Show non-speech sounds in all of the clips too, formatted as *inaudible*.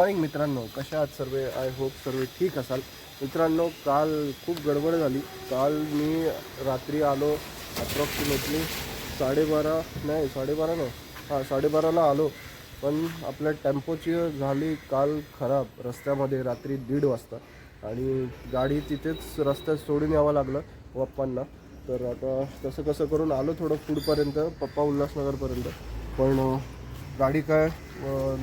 Morning मित्रांनो कशा आहात सर्व? आय होप सर्व ठीक असाल. मित्रांनो काल खूप गडबड झाली. काल मी रात्री आलो अप्रॉक्सिमेटली साडेबारा नाही साडेबारा नाही. हां साडेबाराला आलो. पण आपल्या टेम्पोची झाली काल खराब रस्त्यामध्ये रात्री दीड वाजता. आणि गाडी तिथेच रस्त्यात सोडून यावं लागलं पप्पांना. तर आता तसं कसं करून आलो थोडं पुढपर्यंत पप्पा उल्हासनगरपर्यंत पण गाडी काय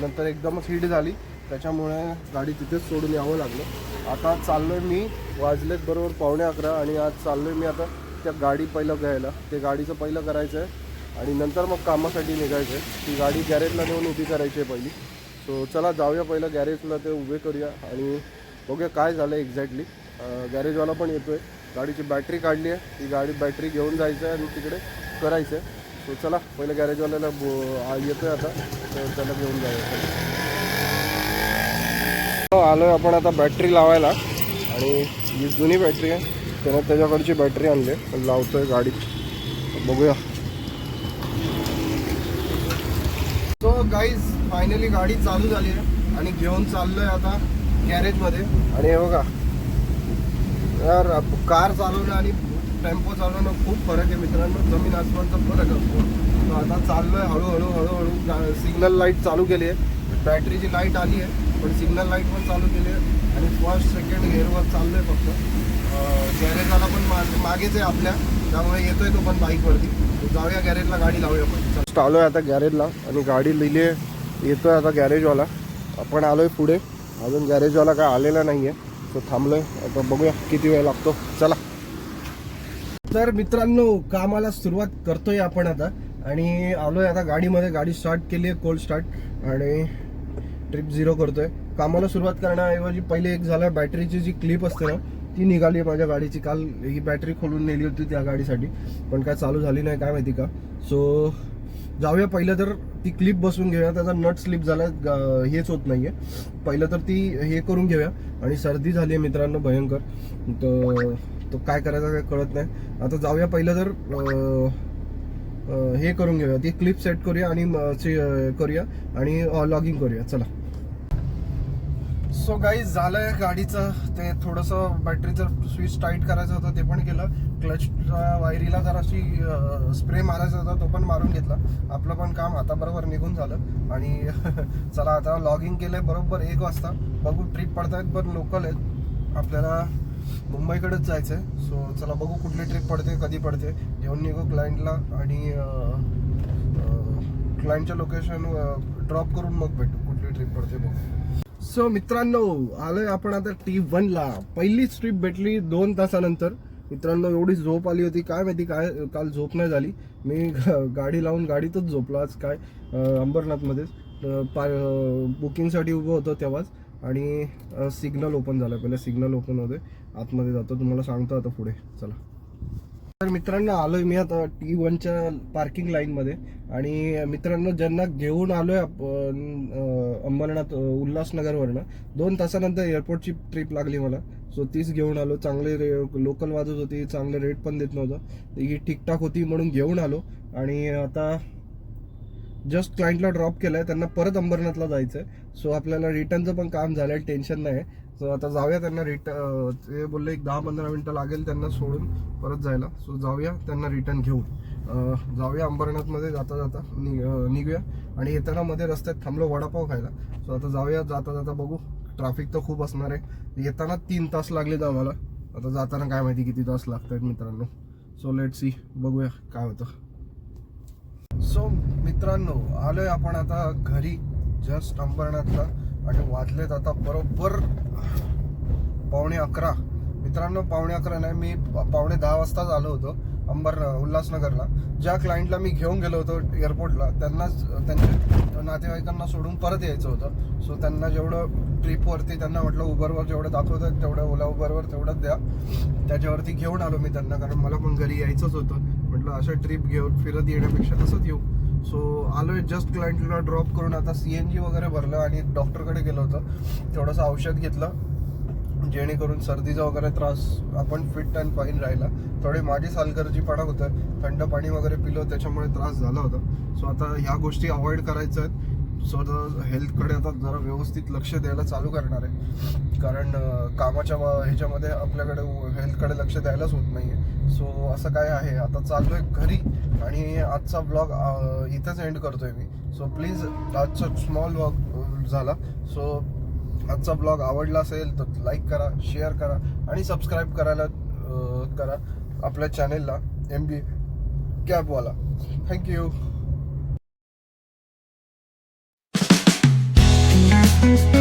नंतर एकदमच हिट झाली. त्याच्यामुळे गाडी तिथेच सोडून यावं लागलं. आता चाललो आहे मी वाजलेत बरोबर पावणे अकरा आणि आज चाललो आहे मी आता त्या गाडी पहिलं घ्यायला. ते गाडीचं पहिलं करायचं आहे आणि नंतर मग कामासाठी निघायचं आहे. ती गाडी गॅरेजला नेऊन उभी करायची आहे पहिली. सो चला जाऊया पहिलं गॅरेजला ते उभे करूया आणि बघूया काय झालं एक्झॅक्टली गॅरेजवाला पण येतो आहे गाडीची बॅटरी काढली आहे. ती गाडी बॅटरी घेऊन जायचं आहे आणि तिकडे करायचं आहे सो चला पहिलं गॅरेजवाल्याला बो येतो आहे आता. तर त्याला घेऊन जाऊया. आलो आपण आता बॅटरी लावायला. आणि ही जुनी बॅटरी आहे. त्यानं त्याच्याकडची बॅटरी आणली आहे. पण लावतोय गाडीत बघूया. तो गाईज फायनली गाडी चालू झाली आहे. आणि घेऊन चाललोय आता गॅरेजमध्ये आणि हे बघा. यार कार चालवणं आणि टेम्पो चालवणं खूप फरक आहे मित्रांनो. जमीन आसमानचा फरक असतो. आता चाललोय हळूहळू हळूहळू सिग्नल लाइट चालू केली आहे. बॅटरीची लाइट आली आहे. पण सिग्नल लाइट पण चालू केली आहे आणि फर्स्ट सेकंड गेअरवर चाललोय फक्त. गॅरेजवाला पण मागेच आहे आपल्या. त्यामुळे येतोय तो पण बाईकवरती. जाऊया गॅरेजला गाडी लावूया पण. आलोय आता गॅरेजला आणि गाडी लिहिली आहे. येतोय आता गॅरेजवाला. आपण आलोय पुढे. अजून गॅरेजवाला काय आलेला नाही आहे तो थांबलोय. आता बघूया किती वेळ लागतो. चला. तर मित्रांनो कामाला सुरुवात करतोय आपण आता. आणि आलोय आता गाडीमध्ये. गाडी स्टार्ट केली आहे कोल्ड स्टार्ट आणि ट्रिप झिरो करतोय. कामाला सुरुवात करण्याऐवजी पहिले एक झालं बॅटरीची जी क्लिप असते ना ती निघाली आहे माझ्या गाडीची. काल ही बॅटरी खोलून नेली होती त्या गाडीसाठी पण काय चालू झाली नाही काय माहिती का. सो जाऊया. पहिलं तर ती क्लिप बसून घेऊया. त्याचा नट स्लिप झाला हेच होत नाहीये. पहिलं तर ती हे करून घेऊया. आणि सर्दी झाली आहे मित्रांनो भयंकर. तर तो काय करायचं काय कळत नाही. आता जाऊया. पहिलं तर हे करून घेऊया. ती क्लिप सेट करूया आणि म- करूया आणि लॉगिंग करूया. चला. सो गाईज झालंय गाडीचं. ते थोडंसं बॅटरीचं स्विच टाईट करायचं होतं ते पण केलं. क्लचच्या वायरीला जराशी स्प्रे मारायचा होता तो पण मारून घेतला. आपलं पण काम आता बरोबर निघून झालं. आणि *laughs* चला आता लॉगिंग केलंय बरोबर एक वाजता. बघू ट्रिप पडतायत पण लोकल आहेत. आपल्याला मुंबईकडेच जायचं आहे सो चला बघू कुठली ट्रिप पडते कधी पडते. घेऊन निघू क्लायंटला आणि क्लायंटच्या लोकेशन ड्रॉप करून मग भेटू. कुठली ट्रिप पडते बघू. सो मित्रांनो आलोय आपण आता टी वनला पहिलीच ट्रिप भेटली दोन तासानंतर. मित्रांनो एवढी झोप आली होती. काय माहिती काय काल झोप नाही झाली. मी *laughs* गाडी लावून गाडीतच झोपलो आज काय अंबरनाथमध्येच. पा बुकिंगसाठी उभं होतं तेव्हाच. आणि सिग्नल ओपन झालं. पहिले सिग्नल ओपन होते. आतमध्ये जातो तुम्हाला सांगतो आता पुढे. चला. तर मित्रांनो आलोय मी आता टी वनच्या पार्किंग लाईनमध्ये आणि मित्रांनो ज्यांना घेऊन आलोय आपण अंबरनाथ उल्हासनगरवरनं दोन तासानंतर एअरपोर्टची ट्रिप लागली मला. सो तीच घेऊन आलो. चांगले रे लोकल वाजत होती चांगले रेट पण देत नव्हतं. ही ठीकठाक होती म्हणून घेऊन आलो. आणि आता जस्ट क्लायंटला ड्रॉप केलंय. त्यांना परत अंबरनाथला जायचं आहे सो आपल्याला रिटर्नचं पण काम झालंय. टेन्शन नाही सो आता जाऊया त्यांना रिट ते बोलले एक दहा पंधरा मिनटं लागेल त्यांना सोडून परत जायला. सो जाऊया त्यांना रिटर्न घेऊन. जाऊया अंबरनाथमध्ये जाता जाता नि निघूया. आणि येताना मध्ये रस्त्यात थांबलो वडापाव खायला. सो आता जाऊया जाता जाता बघू. ट्रॅफिक तर खूप असणार आहे. येताना तीन तास लागले तर आम्हाला. आता जाताना काय माहिती किती तास लागत आहेत मित्रांनो. सो लेट सी बघूया काय होतं. सो मित्रांनो आलोय आपण आता घरी. जस्ट अंबरनाथला. आणि वाजलेत आता बरोबर पावणे अकरा. मित्रांनो पावणे अकरा नाही मी पावणे दहा वाजताच आलो होतो अंबर उल्हासनगरला. ज्या क्लायंटला मी घेऊन गेलो होतो एअरपोर्टला त्यांनाच त्यांच्या नातेवाईकांना सोडून परत यायचं होतं. सो त्यांना जेवढं ट्रिपवरती त्यांना म्हटलं उबरवर जेवढं दाखवतात तेवढं ओला उबरवर तेवढंच द्या. त्याच्यावरती घेऊन आलो मी त्यांना कारण मला पण घरी यायचंच होतं. म्हटलं अशा ट्रिप घेऊन फिरत येण्यापेक्षा तसंच येऊ. जस्ट क्लायंटला ड्रॉप करून आता सी एन जी वगैरे भरलं आणि डॉक्टरकडे गेलो होतं. थोडंसं औषध घेतलं. जेणेकरून सर्दीचा वगैरे त्रास आपण फिट अँड फाईन राहिला. थोडी माझी सालगर्जीपणा होतं. थंड पाणी वगैरे पिलं त्याच्यामुळे त्रास झाला होता. सो आता ह्या गोष्टी अवॉइड करायच्या आहेत. सो हेल्थकडे आता जरा व्यवस्थित लक्ष द्यायला चालू करणार आहे. कारण कामाच्या ह्याच्यामध्ये आपल्याकडे हेल्थकडे लक्ष द्यायलाच होत नाहीये. सो असं काय आहे? आता चालू आहे घरी आणि आजचा ब्लॉग इथंच एंड करतोय मी. सो प्लीज आजचा स्मॉल ब्लॉग झाला. सो आजचा ब्लॉग आवडला असेल तर लाईक करा शेअर करा आणि सबस्क्राईब करायला करा. आपल्या चॅनेलला एम बी कॅबवाला थँक्यू Thank you.